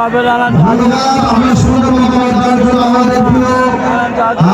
মতামত জন্য আমাদের প্রিয় আহ,